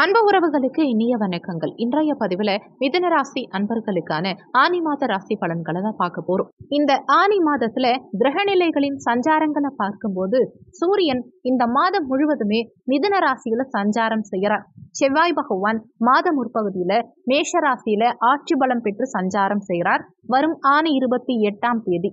அன்பு உறவுகளுக்கு இனிய வணக்கங்கள். இன்றைய பதிவில் மிதன ராசி அன்பர்களுக்கான ஆனி மாத ராசி பலன்களை தான் பார்க்க போறோம். இந்த ஆனி மாதத்துல கிரகநிலைகளின் சஞ்சாரங்களை பார்க்கும்போது சூரியன் இந்த மாதம் முழுவதுமே மிதன ராசியில சஞ்சாரம் செய்யறார் செவ்வாய் பகவான் மாத முற்பகுதியில மேஷ ராசியில ஆட்சி பலம் பெற்று சஞ்சாரம் செய்கிறார். வரும் ஆணி இருபத்தி எட்டாம் தேதி.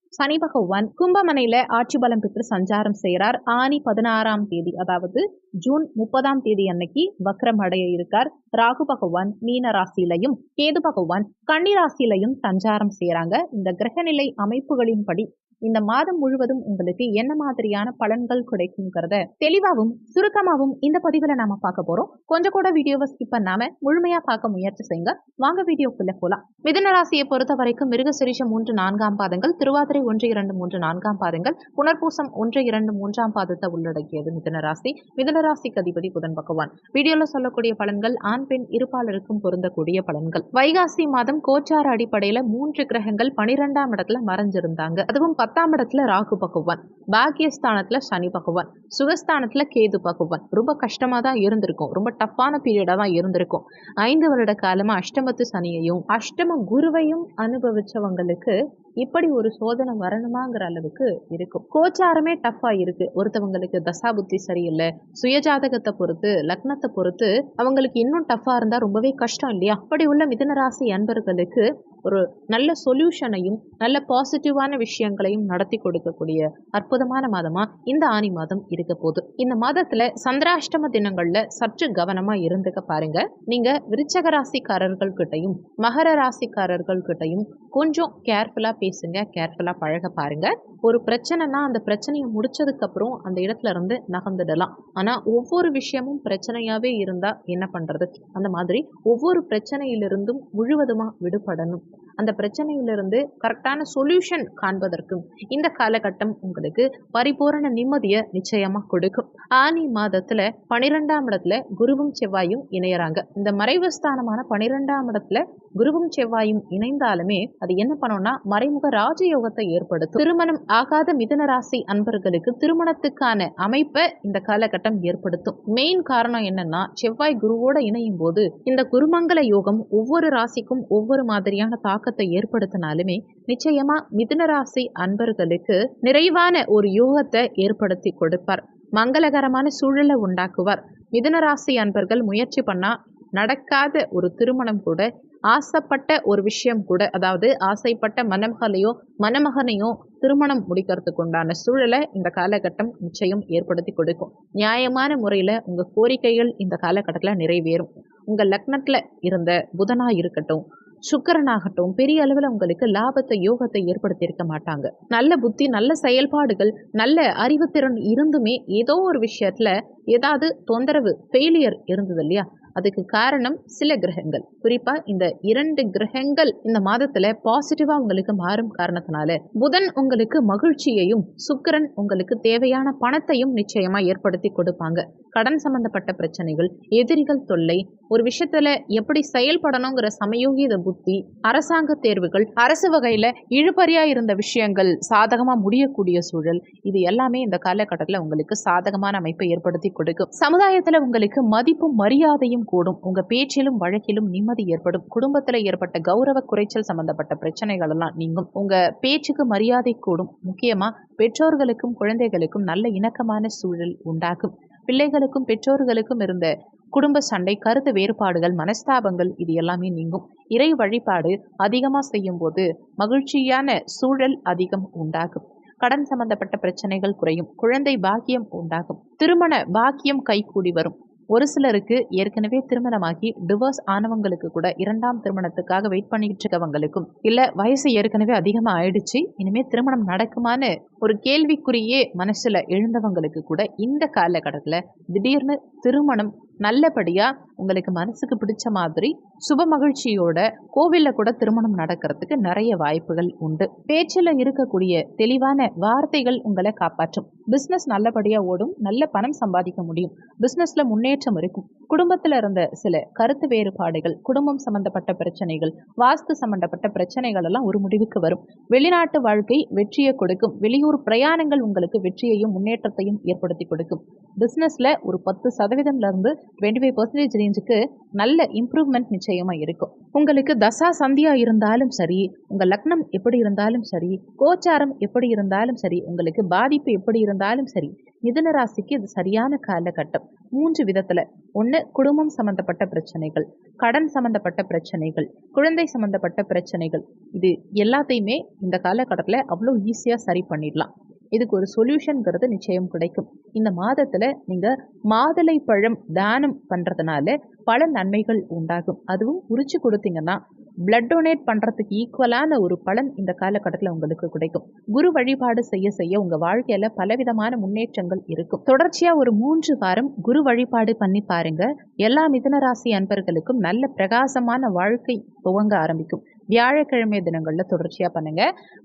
சனி பகவான் கும்பமனையில ஆட்சி பலம் பெற்று சஞ்சாரம் செய்கிறார். ஆணி பதினாறாம் தேதி அதாவது ஜூன் முப்பதாம் தேதி அன்னைக்கு வக்ரம் அடைய இருக்கார் ராகு பகவான் மீன ராசியிலையும் கேது பகவான் கன்னி ராசியிலையும் சஞ்சாரம் செய்யறாங்க இந்த கிரகநிலை அமைப்புகளின்படி இந்த மாதம் முழுவதும் உங்களுக்கு என்ன மாதிரியான பலன்கள் கிடைக்குங்கிறத தெளிவாகவும் சுருக்கமாகவும் இந்த பதிவில் நாம பார்க்க போறோம். கொஞ்சம் கூட வீடியோவை ஸ்கிப் பண்ணாம முழுமையா பார்க்க முயற்சி செய்யுங்க. வாங்க வீடியோக்குள்ள போலாம். மிதன ராசியை பொறுத்த வரைக்கும் மிருகசிரிஷம் மூன்று நான்காம் பாதங்கள் திருவாதிரை ஒன்று இரண்டு மூன்று நான்காம் பாதங்கள் புனர்பூசம் ஒன்று இரண்டு மூன்றாம் பாதத்தை உள்ளடக்கியது மிதன ராசி. மிதன ராசிக்கு அதிபதி புதன் பகவான். வீடியோல சொல்லக்கூடிய பலன்கள் ஆண் பெண் இருப்பாளருக்கும் பொருந்தக்கூடிய பலன்கள். வைகாசி மாதம் கோச்சார அடிப்படையில மூன்று கிரகங்கள் பனிரெண்டாம் இடத்துல மறைஞ்சிருந்தாங்க. அதுவும் பத்தாம் இடத்துல ராகு பகவான். பாக்கியஸ்தானத்துல சனி பகவான். சுகஸ்தானத்துல கேது பகவான். ரொம்ப கஷ்டமா தான் இருந்திருக்கும். ரொம்ப டஃப்பான பீரியடா தான் இருந்திருக்கும். ஐந்து வருட காலமா அஷ்டமத்து சனியையும் அஷ்டம குருவையும் அனுபவிச்சவங்களுக்கு இப்படி ஒரு சோதனை வரணுமாங்கிற அளவுக்கு இருக்கும். கோச்சாரமே டஃப்பா இருக்கு. ஒருத்தவங்களுக்கு தசாபுத்தி சரியில்லை. சுயஜாதகத்தை பொறுத்து லக்னத்தை பொறுத்து அவங்களுக்கு இன்னும் டஃப்பா இருந்தா ரொம்பவே கஷ்டம் இல்லையா? அப்படி உள்ள மிதனராசி அன்பர்களுக்கு ஒரு நல்ல சொல்யூஷனையும் நல்ல பாசிட்டிவான விஷயங்களையும் நடத்தி கொடுக்கக்கூடிய அற்புதமான மாதமா இந்த ஆணி மாதம் இருக்க போகுது. இந்த மாதத்துல சந்திராஷ்டம தினங்கள்ல சற்று கவனமா இருந்துக்க பாருங்க. நீங்க விருச்சக ராசிக்காரர்கள் கிட்டையும் மகர ராசிக்காரர்கள் கிட்டையும் கொஞ்சம் கேர்ஃபுல்லா பேசுங்க. கேர்ஃபுல்லாக பழக பாருங்கள் ஒரு பிரச்சனைனா அந்த பிரச்சனையை முடிச்சதுக்கப்புறம் அந்த இடத்துல இருந்து நகர்ந்துடலாம். ஆனால் ஒவ்வொரு விஷயமும் பிரச்சனையாகவே இருந்தால் என்ன பண்ணுறது அந்த மாதிரி ஒவ்வொரு பிரச்சனையிலிருந்தும் முழுவதுமாக விடுபடணும். அந்த பிரச்சனையிலிருந்து கரெக்டான சொல்யூஷன் காண்பதற்கும் இந்த காலகட்டம் உங்களுக்கு பரிபூரண நிம்மதியை நிச்சயமாக கொடுக்கும். ஆனி மாதத்தில் பனிரெண்டாம் இடத்துல குருவும் செவ்வாயும் இணையறாங்க. இந்த மறைவஸ்தானமான பனிரெண்டாம் இடத்துல குருவும் செவ்வாயும் இணைந்தாலுமே அது என்ன பண்ணும்னா மறைமுக ராஜயோகத்தை ஏற்படுத்தும். திருமணம் ஆகாத மிதனராசி அன்பர்களுக்கு திருமணத்துக்கான அமைப்பை இந்த காலகட்டம் ஏற்படுத்தும். மெயின் காரணம் என்னன்னா செவ்வாய் குருவோட இணையும் போது இந்த குருமங்கல யோகம் ஒவ்வொரு ராசிக்கும் ஒவ்வொரு மாதிரியான தாக்கத்தை ஏற்படுத்தினாலுமே நிச்சயமா மிதனராசி அன்பர்களுக்கு நிறைவான ஒரு யோகத்தை ஏற்படுத்தி கொடுப்பார். மங்களகரமான சூழலை உண்டாக்குவார். மிதனராசி அன்பர்கள் முயற்சி பண்ணா நடக்காத ஒரு திருமணம் கூட ஆசைப்பட்ட ஒரு விஷயம் கூட அதாவது ஆசைப்பட்ட மணமகளையோ மணமகனையோ திருமணம் முடிக்கிறதுக்கு உண்டான சூழலை இந்த காலகட்டம் நிச்சயம் ஏற்படுத்தி கொடுக்கும். நியாயமான முறையில் உங்கள் கோரிக்கைகள் இந்த காலகட்டத்தில் நிறைவேறும். உங்கள் லக்னத்தில் இருந்த புதனாக இருக்கட்டும் சுக்கரனாகட்டும் பெரிய அளவில் உங்களுக்கு லாபத்தை யோகத்தை ஏற்படுத்தியிருக்க மாட்டாங்க. நல்ல புத்தி நல்ல செயல்பாடுகள் நல்ல அறிவுத்திறன் இருந்துமே ஏதோ ஒரு விஷயத்துல ஏதாவது தொந்தரவு ஃபெயிலியர் இருந்தது இல்லையா? அதுக்கு காரணம் சில கிரகங்கள். குறிப்பா இந்த இரண்டு கிரகங்கள் இந்த மாதத்துல பாசிட்டிவா உங்களுக்கு மாறும் காரணத்தினால. புதன் உங்களுக்கு மகிழ்ச்சியையும் சுக்கரன் உங்களுக்கு தேவையான பணத்தையும் நிச்சயமா ஏற்படுத்தி கொடுப்பாங்க. கடன் சம்பந்தப்பட்ட பிரச்சனைகள் எதிரிகள் தொல்லை ஒரு விஷயத்துல எப்படி செயல்படணுங்கிற சமயோகித புத்தி அரசாங்க தேர்வுகள் அரசு வகையில இழுபறியா இருந்த விஷயங்கள் சாதகமா முடியக்கூடிய சூழல் இது எல்லாமே இந்த காலகட்டத்தில் உங்களுக்கு சாதகமான அமைப்பை ஏற்படுத்தி கொடுக்கும். சமுதாயத்துல உங்களுக்கு மதிப்பும் மரியாதையும் கூடும். உங்க பேச்சிலும் வழக்கிலும் நிம்மதி ஏற்படும். குடும்பத்துல ஏற்பட்ட கௌரவ குறைச்சல் சம்பந்தப்பட்ட பிரச்சனைகள் எல்லாம் நீங்கும். உங்க பேச்சுக்கு மரியாதை கூடும். முக்கியமா பெற்றோர்களுக்கும் குழந்தைகளுக்கும் நல்ல இணக்கமான சூழல் உண்டாகும். பிள்ளைகளுக்கும் பெற்றோர்களுக்கும் இருந்த குடும்ப சண்டை கருத்து வேறுபாடுகள் மனஸ்தாபங்கள் இது எல்லாமே நீங்கும். இறை வழிபாடு அதிகமாக செய்யும் போது மகிழ்ச்சியான சூழல் அதிகம் உண்டாகும். கடன் சம்பந்தப்பட்ட பிரச்சனைகள் குறையும். குழந்தை பாக்கியம் உண்டாகும். திருமண பாக்கியம் கைகூடி வரும். ஒரு சிலருக்கு ஏற்கனவே திருமணமாகி டிவோர்ஸ் ஆனவங்களுக்கு கூட இரண்டாம் திருமணத்துக்காக வெயிட் பண்ணிக்கிட்டு இருக்கவங்களுக்கும் இல்ல வயசு ஏற்கனவே அதிகமா ஆயிடுச்சு இனிமே திருமணம் நடக்குமான்னு ஒரு கேள்விக்குறியே மனசுல எழுந்தவங்களுக்கு கூட இந்த காலகட்டத்துல திடீர்னு திருமணம் நல்லபடியாக உங்களுக்கு மனசுக்கு பிடிச்ச மாதிரி சுப மகிழ்ச்சியோட கோவிலில் கூட திருமணம் நடக்கிறதுக்கு நிறைய வாய்ப்புகள் உண்டு. பேச்சில் இருக்கக்கூடிய தெளிவான வார்த்தைகள் உங்களை காப்பாற்றும். பிஸ்னஸ் நல்லபடியாக ஓடும் நல்ல பணம் சம்பாதிக்க முடியும். பிஸ்னஸில் முன்னேற்றம் இருக்கும். குடும்பத்தில் இருந்த சில கருத்து வேறுபாடுகள் குடும்பம் சம்பந்தப்பட்ட பிரச்சனைகள் வாஸ்து சம்பந்தப்பட்ட பிரச்சனைகள் எல்லாம் ஒரு முடிவுக்கு வரும். வெளிநாட்டு வாழ்க்கை வெற்றியை கொடுக்கும். வெளியூர் பிரயாணங்கள் உங்களுக்கு வெற்றியையும் முன்னேற்றத்தையும் ஏற்படுத்தி கொடுக்கும். பிஸ்னஸில் ஒரு பத்து சதவீதம்லேருந்து டுவெண்ட்டி ஃபைவ் பர்சன்டேஜ் ரேஞ்சுக்கு நல்ல இம்ப்ரூவ்மெண்ட் நிச்சயமாக இருக்கும். உங்களுக்கு தசா சந்தியா இருந்தாலும் சரி உங்கள் லக்னம் எப்படி இருந்தாலும் சரி கோச்சாரம் எப்படி இருந்தாலும் சரி உங்களுக்கு பாதிப்பு எப்படி இருந்தாலும் சரி மிதுன ராசிக்கு இது சரியான காலகட்டம். மூன்று விதத்தில். ஒன்று குடும்பம் சம்மந்தப்பட்ட பிரச்சனைகள் கடன் சம்மந்தப்பட்ட பிரச்சனைகள் குழந்தை சம்மந்தப்பட்ட பிரச்சனைகள். இது எல்லாத்தையுமே இந்த காலகட்டத்தில் அவ்வளோ ஈஸியாக சரி பண்ணிடலாம். இதுக்கு ஒரு சொல்யூஷனுங்கிறது நிச்சயம் கிடைக்கும். இந்த மாதத்தில் நீங்கள் மாதுளை பழம் தானம் பண்ணுறதுனால பல நன்மைகள் உண்டாகும். அதுவும் உரிச்சு கொடுத்தீங்கன்னா பிளட் டொனேட் பண்ணுறதுக்கு ஈக்குவலான ஒரு பலன் இந்த காலகட்டத்தில் உங்களுக்கு கிடைக்கும். குரு வழிபாடு செய்ய செய்ய உங்கள் வாழ்க்கையில் பலவிதமான முன்னேற்றங்கள் இருக்கும். தொடர்ச்சியாக ஒரு மூன்று வாரம் குரு வழிபாடு பண்ணி பாருங்க. எல்லா மிதனராசி அன்பர்களுக்கும் நல்ல பிரகாசமான வாழ்க்கை துவங்க ஆரம்பிக்கும். வியாழக்கிழமை தினங்களில் தொடர்ச்சியாக பண்ணுங்க.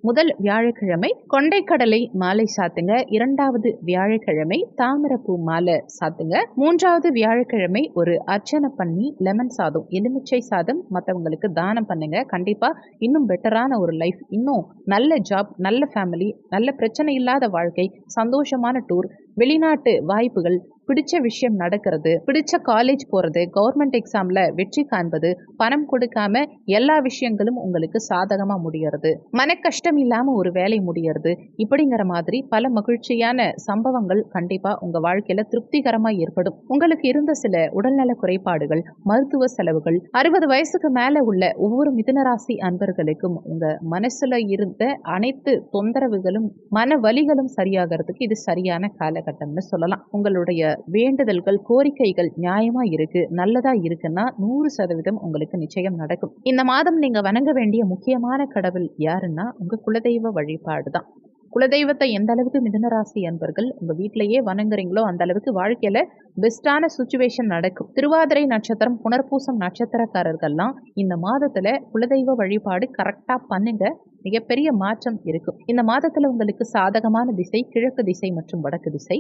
முதல் வியாழக்கிழமை கொண்டைக்கடலை மாலை சாத்துங்க. இரண்டாவது வியாழக்கிழமை தாமரப்பூ மாலை சாத்துங்க. மூன்றாவது வியாழக்கிழமை ஒரு அர்ச்சனை பண்ணி லெமன் சாதம் எலுமிச்சை சாதம் மற்றவங்களுக்கு தானம் பண்ணுங்க. கண்டிப்பாக இன்னும் பெட்டரான ஒரு லைஃப் இன்னும் நல்ல ஜாப் நல்ல ஃபேமிலி நல்ல பிரச்சனை இல்லாத வாழ்க்கை சந்தோஷமான டூர் வெளிநாட்டு வாய்ப்புகள் பிடிச்ச விஷயம் நடக்கிறது பிடிச்ச காலேஜ் போகிறது கவர்மெண்ட் எக்ஸாமில் வெற்றி காண்பது பணம் கொடுக்காம எல்லா விஷயங்களும் உங்களுக்கு சாதகமாக முடியறது. மன கஷ்டம் இல்லாமல் ஒரு வேலை முடியறது. இப்படிங்கிற மாதிரி பல மகிழ்ச்சியான சம்பவங்கள் கண்டிப்பாக உங்கள் வாழ்க்கையில் திருப்திகரமாக ஏற்படும். உங்களுக்கு இருந்த சில உடல்நல குறைபாடுகள் மருத்துவ செலவுகள் அறுபது வயசுக்கு மேலே உள்ள ஒவ்வொரு மிதுனராசி அன்பர்களுக்கும் உங்கள் மனசில் இருந்த அனைத்து தொந்தரவுகளும் மன வலிகளும் சரியாகிறதுக்கு இது சரியான காலகட்டம்னு சொல்லலாம். உங்களுடைய வேண்டுதல்கள் கோரிக்கைகள் நியாயமா இருக்கு நல்லதா இருக்குன்னா நூறு சதவீதம் உங்களுக்கு நிச்சயம் நடக்கும். இந்த மாதம் நீங்க வணங்க வேண்டிய முக்கியமான கடவுள் யாருன்னா உங்க குலதெய்வ வழிபாடு தான். குலதெய்வத்தை எந்த அளவுக்கு மிதனராசி அன்பர்கள் உங்க வீட்டிலேயே வணங்குறீங்களோ அந்த அளவுக்கு வாழ்க்கையில பெஸ்டான சுச்சுவேஷன் நடக்கும். திருவாதிரை நட்சத்திரம் புனர்பூசம் நட்சத்திரக்காரர்கள்லாம் இந்த மாதத்துல குலதெய்வ வழிபாடு கரெக்டா பண்ணுங்க. மிகப்பெரிய மாற்றம் இருக்கும் இந்த மாதத்தில் உங்களுக்கு சாதகமான திசை கிழக்கு திசை மற்றும் வடக்கு திசை.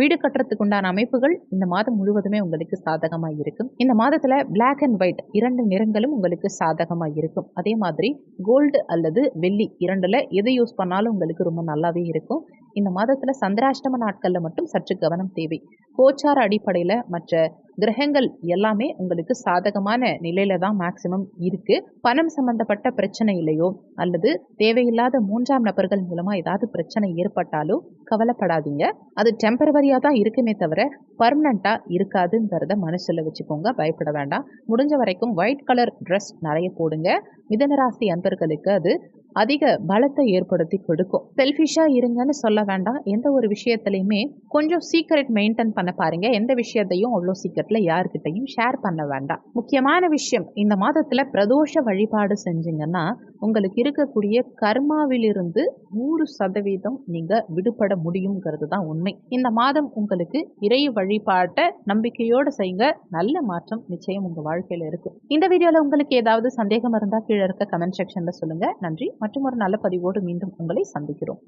வீடு கட்டுறதுக்கு உண்டான அமைப்புகள் இந்த மாதம் முழுவதுமே உங்களுக்கு சாதகமாக இருக்கும் இந்த மாதத்தில் பிளாக் அண்ட் ஒயிட் இரண்டு நிறங்களும் உங்களுக்கு சாதகமாக இருக்கும் அதே மாதிரி கோல்டு அல்லது வெள்ளி இரண்டில் எதை யூஸ் பண்ணாலும் உங்களுக்கு ரொம்ப நல்லாவே இருக்கும். இந்த மாதத்தில் சந்திராஷ்டம நாட்களில் மட்டும் சற்று கவனம் தேவை. கோச்சார அடிப்படையில் மற்ற கிரகங்கள் எல்லாமே உங்களுக்கு சாதகமான நிலையில தான் மேக்சிமம் இருக்கு. பணம் சம்பந்தப்பட்ட பிரச்சனையிலையோ அல்லது தேவையில்லாத மூன்றாம் நபர்கள் மூலமா ஏதாவது பிரச்சனை ஏற்பட்டாலோ கவலைப்படாதீங்க. அது டெம்பரவரியாக தான் இருக்குமே தவிர பர்மனண்டா இருக்காதுங்கிறத மனசில் வச்சுக்கோங்க. பயப்பட வேண்டாம். முடிஞ்ச வரைக்கும் ஒயிட் கலர் ட்ரெஸ் நிறைய போடுங்க. மிதனராசி அன்பர்களுக்கு அது அதிக பலத்தை ஏற்படுத்தி கொடுக்கும். செல்ஃபிஷாக இருங்கன்னு சொல்ல வேண்டாம். எந்த ஒரு விஷயத்துலையுமே கொஞ்சம் சீக்ரெட் மெயின்டைன் பண்ண பாருங்க. எந்த விஷயத்தையும் அவ்வளோ சீக்கிரத்தில் யாருக்கிட்டையும் ஷேர் பண்ண வேண்டாம். முக்கியமான விஷயம் இந்த மாதத்தில் பிரதோஷ வழிபாடு செஞ்சீங்கன்னா உங்களுக்கு இருக்கக்கூடிய கர்மாவிலிருந்து நூறு சதவீதம் நீங்கள் விடுபட முடியுங்கிறது தான் உண்மை. இந்த மாதம் உங்களுக்கு இறை வழிபாட்டை நம்பிக்கையோடு செய்யுங்க. நல்ல மாற்றம் நிச்சயம் உங்கள் வாழ்க்கையில் இருக்கும் இந்த வீடியோவில் உங்களுக்கு ஏதாவது சந்தேகம் இருந்தால் கீழே இருக்க கமெண்ட் செக்ஷனில் சொல்லுங்கள் நன்றி. மற்றும் ஒரு நல்ல பதிவோடு மீண்டும் உங்களை சந்திக்கிறோம்.